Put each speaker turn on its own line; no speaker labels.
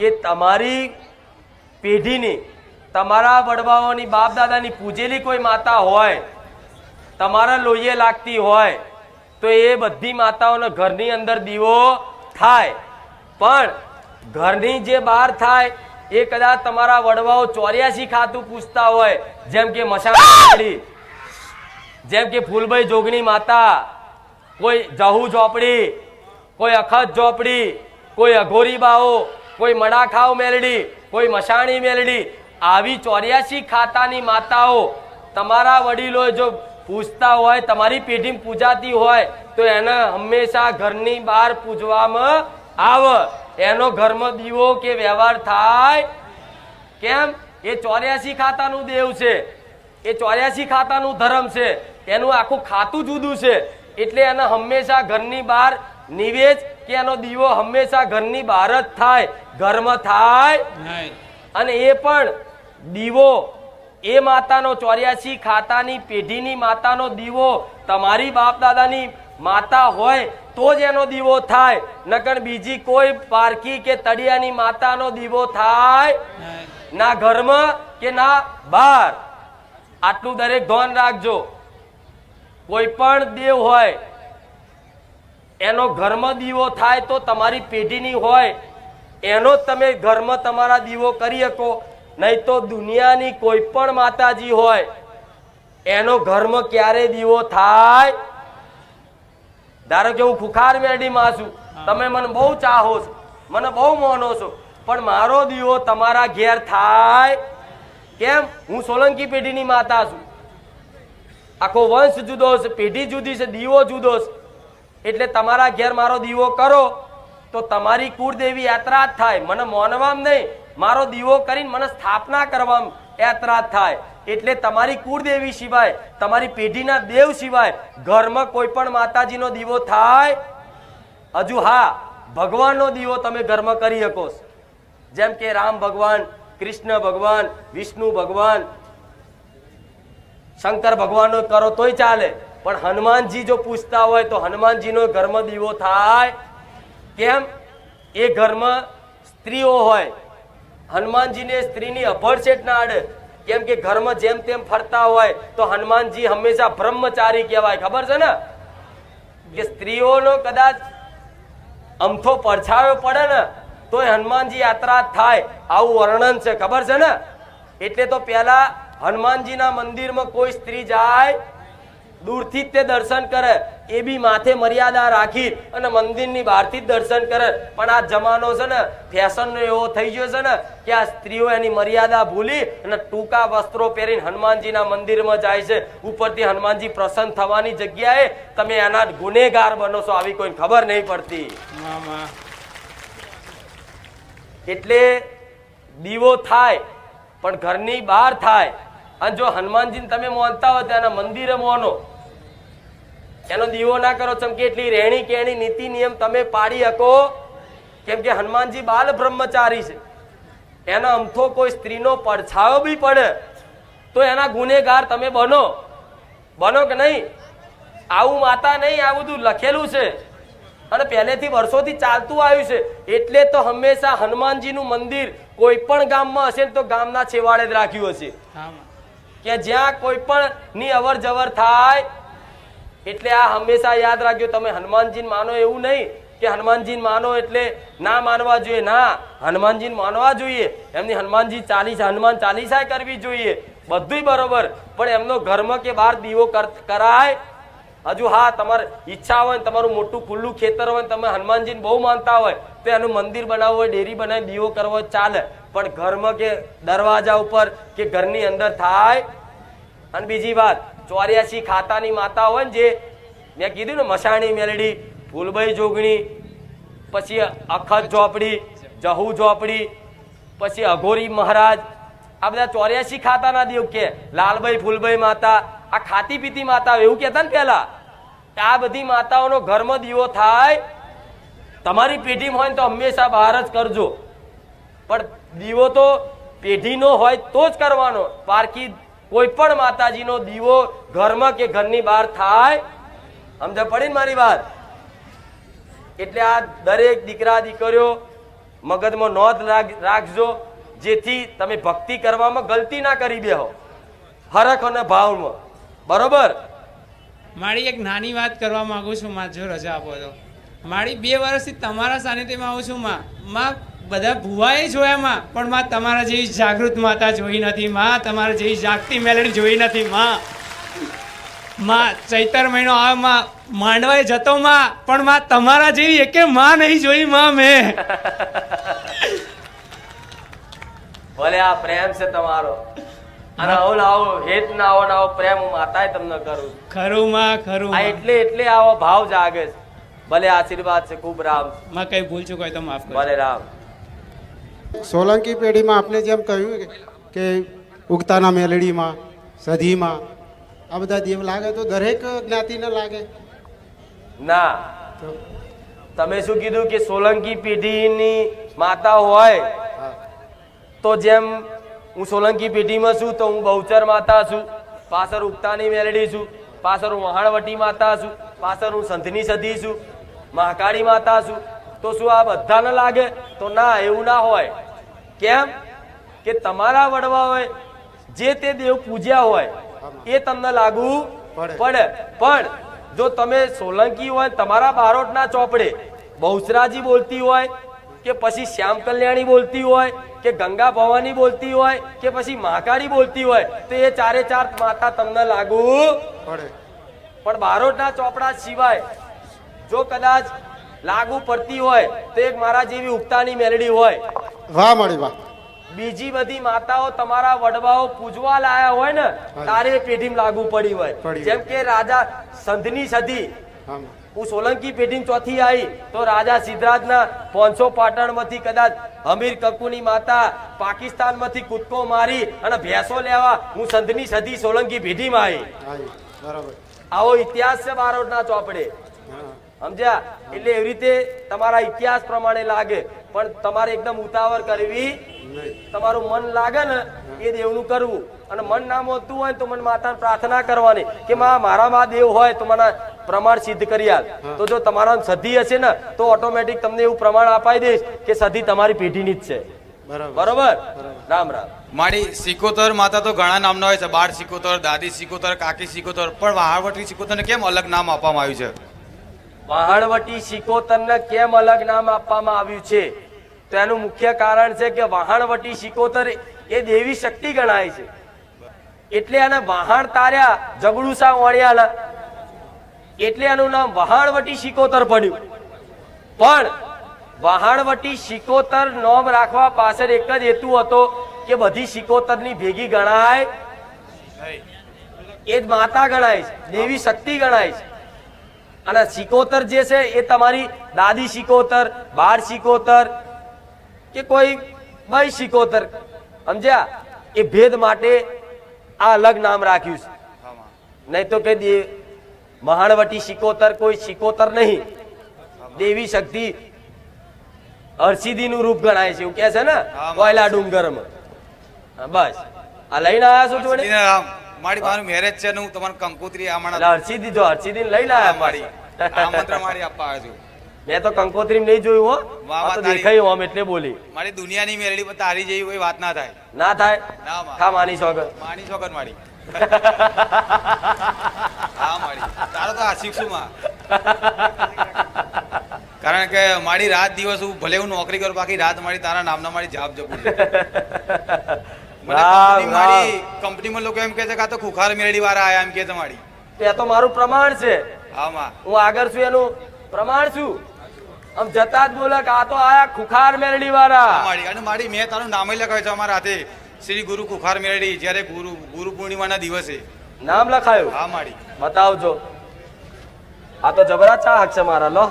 કે તમારી પેઢીની, તમારા વડવાઓની બાપ દાદાની પૂજેલી કોઈ માતા હોય, તમારા લોહીએ લાગતી હોય, તો એ બધી માતાઓનો ઘરની અંદર દીવો થાય. પણ ઘરની જે બહાર થાય, એ કદાચ તમારા વડવાઓ ચોર્યાસી ખાતું પૂછતા હોય, જેમ કે મસાણી જેમ કે ફૂલભાઈ જોગણી માતા, કોઈ જહુ ઝોપડી, કોઈ અખત ઝોપડી, કોઈ અઘોરી બાઓ કોઈ મડાખાવ મેલડી, કોઈ મશાણી મેલડી, આવી ચોર્યાસી ખાતાની માતાઓ તમારા વડીલો જો પૂજતા હોય, તમારી પેઢી પૂજાતી હોય, તો એને હંમેશા ઘરની બહાર પૂજવામાં આવે. એનો ઘરમાં દીવો કે વ્યવહાર થાય. કેમ? એ ચોર્યાસી ખાતાનું દેવ છે. એ ચોર્યાસી ખાતાનું ધર્મ છે. એનું આખું ખાતું જુદું છે. એટલે એને હંમેશા ઘરની બહાર નિવેશ કે એનો દીવો હંમેશા ઘરની બહાર જ થાય ઘરમાં થાય અને એ પણ દીવો એ માતાનો ચોર્યાસી ખાતાની પેઢીની માતાનો દીવો તમારી બાપ દાદાની માતા હોય તો જ એનો દીવો થાય નકર બીજી કોઈ પારકી કે તળિયાની માતાનો દીવો થાય ના ઘરમાં કે ના બહાર. આટલું દરેક ધ્યાન રાખજો. કોઈ પણ દેવ હોય એનો ઘરમાં દીવો થાય તો તમારી પેઢીની હોય એનો તમે ઘરમાં તમારા દીવો કરી શકો. નહીં તો દુનિયાની કોઈ પણ માતાજી હોય એનો ઘરમાં ક્યારે દીવો થાય? ધારો કે હું ખુખાર મેડીમાં છું તમે મને બહુ ચાહો છો મને બહુ મોનો છો પણ મારો દીવો તમારા ઘેર થાય? કેમ? હું સોલંકી પેઢીની માતા છું. આખો વંશ જુદો છે પેઢી જુદી છે દીવો જુદો છે. એટલે તમારા ઘેર મારો દીવો કરો. તો તમારી કુળદેવી યાત્રા થાય. મને મોનવામ નહીં. મારો દીવો કરીને મને સ્થાપના કરવામાં યાત્રા થાય. એટલે તમારી કુળદેવી સિવાય, તમારી પેઢીના દેવ સિવાય ઘરમાં કોઈ પણ માતાજીનો દીવો થાય. હજુ હા, ભગવાનનો દીવો તમે ઘરમાં કરી શકો જેમ કે રામ ભગવાન, કૃષ્ણ ભગવાન, વિષ્ણુ ભગવાન, શંકર ભગવાનનો કરો તોય ચાલે. પણ હનુમાનજી જો પૂછતા હોય તો હનુમાનજીનો ઘરમાં દીવો થાય. કેમ? એ ઘરમાં સ્ત્રીઓ હોય. હનુમાનજીને સ્ત્રીની અભરછેટ ના આડે, કેમ કે ઘરમાં જેમ તેમ ફરતા હોય, તો હનુમાનજી હંમેશા બ્રહ્મચારી કહેવાય. ખબર છે ને? કે સ્ત્રીઓનો કદાચ અમથો પડછાયો પડે ને તો હનુમાનજી યાત્રા થાય. આવું વર્ણન છે. ખબર છે ને? એટલે તો પેલા હનુમાનજીના મંદિરમાં કોઈ સ્ત્રી જાય દૂરથી જ તે દર્શન કરે એ બી માથે મર્યાદા રાખી અને મંદિરની બહારથી જ દર્શન કરે. પણ આ જમાનો છે ને ફેશનનો એવો થઈ ગયો છે ને કે આ સ્ત્રીઓ એની મર્યાદા ભૂલી અને ટૂંકા વસ્ત્રો પહેરીને હનુમાનજીના મંદિરમાં જાય છે. ઉપરથી હનુમાનજી પ્રસન્ન થવાની જગ્યાએ તમે એના ગુનેગાર બનો છો આવી કોઈને ખબર નહીં પડતી. એટલે દીવો થાય પણ ઘરની બહાર થાય. અને જો હનુમાનજીને તમે માનતા હો તો એના મંદિરે માનો. એનો દીવો ના કરો ચમ કે એટલી રહેણી કેણી નીતિ નિયમ તમે પાડી શકો? કેમ કે હનુમાનજી બાલ બ્રહ્મચારી છે. એનો અમથો કોઈ સ્ત્રીનો પડછાયો બી પડે તો એના ગુનેગાર તમે બનો. બનો કે નહીં? આવું માતા નહીં આ બધું લખેલું છે. અને પહેલેથી વર્ષોથી ચાલતું આવ્યું છે. એટલે તો હંમેશા હનુમાનજીનું મંદિર કોઈ પણ ગામમાં હશે ને તો ગામના છેવાડે જ રાખ્યું હશે. કે જ્યાં કોઈ પણ ની અવર જવર થાય એટલે આ હંમેશા યાદ રાખજો, તમે હનુમાનજીને માનો એવું નહીં કે હનુમાનજીને માનો એટલે ના માનવા જોઈએ. ના, હનુમાનજીને માનવા જોઈએ. એમની હનુમાનજી ચાલીસા, હનુમાન ચાલીસા કરવી જોઈએ. બધુંય બરોબર, પણ એમનો ઘરમાં કે બહાર દીવો કર- કરાય. હજુ હા, તમારે ઈચ્છા હોય તમારું મોટું ખુલ્લું ખેતર હોય તમે હનુમાનજીને બહુ માનતા હોય, તો એનું મંદિર બનાવવું હોય, ડેરી બનાવી દીવો કરવો ચાલે. પણ ઘરમાં કે દરવાજા ઉપર કે ઘરની અંદર થાય. અને બીજી વાત ચોર્યાસી ખાતાની માતા હોય ને જે, મેં કીધું ને મસાણી મેલડી ફૂલભાઈ જોગણી, પછી અખત ઝોપડી, જહુ ઝોપડી, પછી અઘોરી મહારાજ, આ બધા ચોર્યાસી ખાતાના દેવ કે, લાલભાઈ, ફૂલભાઈ માતા, આ ખાતી પીતી માતા એવું કહેતા ને પહેલા આ બધી માતાઓનો ઘરમાં દીવો થાય, તમારી પેઢીમાં હોય ને તો હંમેશા બહાર જ કરજો. પણ દીવો તો પેઢીનો હોય તો જ કરવાનો. પારકી કોઈ પણ માતાજીનો દીવો ઘરમાં કે ઘરની બહાર થાય? સમજ પડી ને મારી વાત? એટલે આ દરેક દીકરા દીકરીઓ મગજમાં નોંધ રાખ- રાખજો, જેથી તમે ભક્તિ કરવામાં ગલતી ના કરી બેહો. હરખ અને ભાવમાં. બરોબર?
મારી એક નાની વાત કરવા માંગુ છું, માં, જો રજા આપો તો. મારી બે વર્ષથી તમારા સાનિધ્યમાં આવું છું, માં. માં બધા ભુવાએ જોયા માં પણ માં તમારા જેવી જાગૃત માતા જોઈ નથી માં તમારા જેવી જાગતી મેલડી જોઈ નથી માં. માં ચૈતર મહિનો આવે માં માંડવાએ જતો માં પણ માં તમારા જેવી એકે માં નહીં જોઈ માં મેં.
ભલે આ પ્રેમ છે તમારો. અને આવું આવો હેત ના આવો ના આવો પ્રેમ હું માતાએ તમને કરું
ખરું માં ખરું
આ એટલે એટલે આવો ભાવ જાગે છે. ભલે આશીર્વાદ છે ખૂબ
રામમાં કઈ ભૂલ ચૂક હોય તો માફ કરો
ભલે રામ.
સોલંકી પેઢીમાં આપણે જેમ કહ્યું કે- ઉગતાના મેલડીમાં સધીમાં આ બધા દેવ લાગે તો દરેક જ્ઞાતિને લાગે.
ના. તમે શું કીધું કે સોલંકી પેઢીની માતા હોય? તો જેમ હું સોલંકી પેઢીમાં છું તો હું બહુચર માતા છું. પાછળ ઉગતાની મેલડી છું. પાછળ હું વહાણવટી માતા છું. પાછળ હું સંધની સધી છું. મહાકાળી માતા છું. તો શું આ બધાને લાગે? તો ના એવું ના હોય. કેમ? કે તમારા વડવાઓએ જે તે દેવ પૂજ્યા હોય એ તમને લાગુ
પડે.
પણ જો તમે સોલંકી હોય તમારા બારોટના ચોપડે બહુચરાજી બોલતી હોય કે પછી શ્યામ કલ્યાણી બોલતી હોય કે ગંગા ભવાની બોલતી હોય કે પછી મહાકાળી બોલતી હોય તો એ ચારે ચાર માતા તમને લાગુ
પડે.
પણ બારોટના ચોપડા સિવાય જો કદાચ લાગુ પડતી હોય તો એક મારા જેવી ઉગતાની મેલડી હોય.
વાહ મારી વાહ
બીજી બધી માતાઓ તમારા વડવાઓ પૂજવા લાયા હોય ને તારે પેઢી પેઢીમાં લાગુ પડી હોય. જેમ કે રાજા સંધની સધી
હું
સોલંકી પેઢી ચોથી આવી તો રાજા સિદ્ધરાજના પાંચસો પાટણમાંથી કદાચ હમીર કકુની માતા પાકિસ્તાનમાંથી કૂદકો મારી અને ભેંસો લેવા હું સંધની સદી સોલંકી પેઢીમાં આવી
બરાબર.
આવો ઇતિહાસ છે બારોટના ચોપડે. સમજ્યા? એટલે એવી રીતે તમારા ઇતિહાસ પ્રમાણે લાગે. પણ તમારે એકદમ ઉતાવળ કરવી તમારું મન લાગે ને એ દેવનું કરવું. અને મન ના મોતું હોય તો મને માતાને પ્રાર્થના કરવાની કે માં મારામાં દેવ હોય તો મને પ્રમાણ સિદ્ધ કરી આલ. તો જો તમારા સધી હશે ને તો ઓટોમેટિક તમને એવું પ્રમાણ અપાઈ દઈશ કે સધી તમારી પેઢીની જ છે.
બરાબર.
બરોબર? રામ રામ.
મારી સિકોતર માતા તો ઘણા નામના હોય છે. બાળ સિકોતર દાદી સિકોતર કાકી સિકોતર પણ વહાવટી સિકોતરને કેમ અલગ નામ આપવામાં આવ્યું છે?
વહાણવટી શિકોતરને કેમ અલગ નામ આપવામાં આવ્યું છે? તો એનું મુખ્ય કારણ છે કે વહાણવટી શિકોતર એ દેવી શક્તિ ગણાય છે. એટલે એને વહાણ તાર્યા જગડુસા વણ્યાના. એટલે એનું નામ વહાણવટી શિકોતર પડ્યું. પણ વહાણવટી શિકોતર નોમ રાખવા પાછળ એક જ હેતુ હતો કે બધી સિકોતરની ભેગી ગણાય. એ જ માતા ગણાય છે, દેવી શક્તિ ગણાય છે. અને સિકોતર જે છે એ તમારી દાદી સિકોતર બાર સિકોતર કે કોઈ ભાઈ સિકોતર. સમજ્યા? એ ભેદ માટે આ અલગ નામ રાખ્યું છે. નહીં તો કે દે મહાણવટી સિકોતર કોઈ સિકોતર નહીં. દેવી શક્તિ હરસિદ્ધિનું રૂપ ગણાય છે એવું કે છે ને? કોયલા ડુંગરમાં. બસ. આ લઈને આવ્યા છો જોડે?
મારી મારું મેરેજ છે ને હું તમારે કંકોત્રી આમણા
એટલે દીધો જો હરસિદ્ધિ લઈને આવ્યા
મારી. આમંત્રણ મારી આપવા આવ્યો છું.
મેં તો કંકોત્રી નહીં જોયું હો. આ તો. દેખાયું આમ એટલે બોલી.
મારી દુનિયાની મેરડી પર તારી જેવી કોઈ વાત ના થાય.
ના થાય?
ના માં.
ખા માની સોગંદ
માની છોકર મારી. હા મારી. તારો તો આશિક છું માં. કારણ કે મારી રાત દિવસ હું ભલે હું નોકરી કરું બાકી રાત મારી તારા નામના મારી જાપ જપું મને કંપની મારી કંપનીમાં લોકો એમ કહે છે કે આ તો ખુખાર મેરડી વાળા આયા એમ કહે છે મારી.
એ તો મારું પ્રમાણ છે.
હા
હું આગળ છું એનું પ્રમાણ છું. આમ જતા જ બોલે કે આ તો આયા ખુખાર
મેળડી
વાળા.
મારી. અને મારી મેં તારું નામ લખાવ્યું છે અમારા હાથે. શ્રી ગુરુ ખુખાર મેળડી જ્યારે ગુરુ ગુરુ પૂર્ણિમાના દિવસે.
નામ લખાયું?
હા મારી.
બતાવજો. આ તો જબરા ચાહક છે મારા લો.